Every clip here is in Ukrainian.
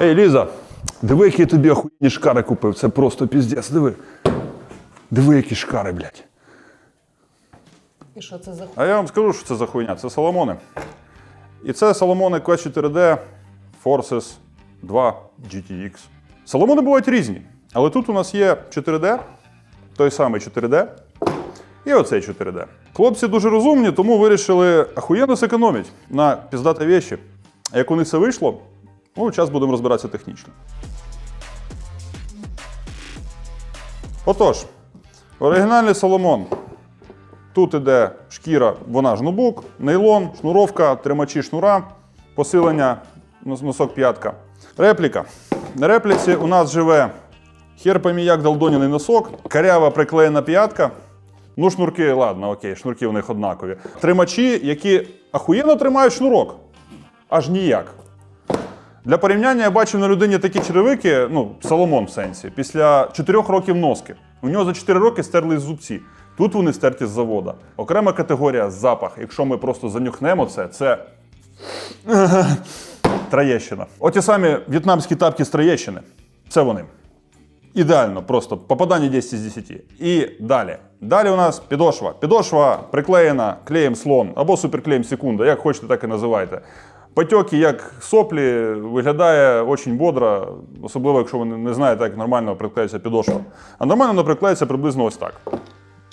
Ей, Ліза, диви, які я тобі охуєнні шкари купив. Це просто піздець, диви. Диви, які шкари, блядь. І що це за ху- А я вам скажу, що це за хуйня. Це Соломони. І це Соломони Q4D Forces 2 GTX. Соломони бувають різні. Але тут у нас є 4D, той самий 4D, і оцей 4D. Хлопці дуже розумні, тому вирішили ахуєнно зекономити на піздати. А як у них це вийшло, ну, час будемо розбиратися технічно. Отож, оригінальний Соломон. Тут іде шкіра, вона ж нубук, нейлон, шнуровка, тримачі шнура, посилення носок п'ятка. Репліка. На репліці у нас живе хер як долдоняний носок, карява приклеєна п'ятка. Ну, шнурки, ладно, окей, шнурки у них однакові. Тримачі, які ахуєнно тримають шнурок. Аж ніяк. Для порівняння я бачив на людині такі черевики, ну, Соломон в сенсі, після 4 років носки. У нього за 4 роки стерли зубці. Тут вони стерті з завода. Окрема категорія запах. Якщо ми просто занюхнемо це, це Троєщина. Оті самі в'єтнамські тапки з Троєщини. Це вони. Ідеально, просто попадання 10 з 10. І далі. Далі у нас підошва. Підошва приклеєна клеєм слон або суперклеєм секунда, як хочете, так і називайте. Потьоки, як соплі, виглядає дуже бодро, особливо, якщо ви не знаєте, як нормально приклеюється підошва. А нормально вона приклеюється приблизно ось так.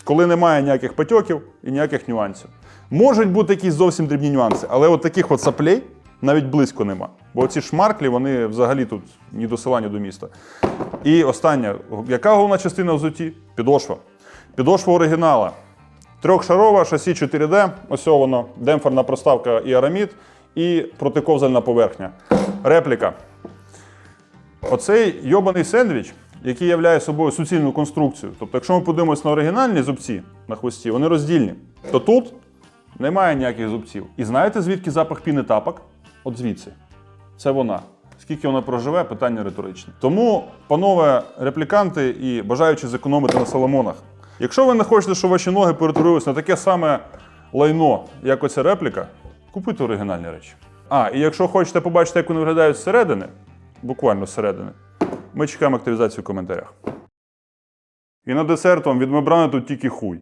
Коли немає ніяких потьоків і ніяких нюансів. Можуть бути якісь зовсім дрібні нюанси, але от таких от саплей навіть близько нема. Бо ці шмарклі, вони взагалі тут ні до села, ні до міста. І остання, яка головна частина взуті? Підошва. Підошва оригінала. Трьохшарова, шасі 4D, ось воно, демпферна проставка і арамід, і протиковзальна поверхня. Репліка. Оцей йобаний сендвіч, який являє собою суцільну конструкцію. Тобто, якщо ми подивимося на оригінальні зубці на хвості, вони роздільні, то тут немає ніяких зубців. І знаєте, звідки запах піни тапок? От звідси. Це вона. Скільки вона проживе, питання риторичне. Тому, панове репліканти і бажаючи зекономити на соломонах, якщо ви не хочете, щоб ваші ноги перетворилися на таке саме лайно, як оця репліка, купуйте оригінальні речі. А, і якщо хочете побачити, як вони виглядають зсередини, буквально зсередини, ми чекаємо активізацію в коментарях. І на десерт вам від мембрани тут тільки хуй.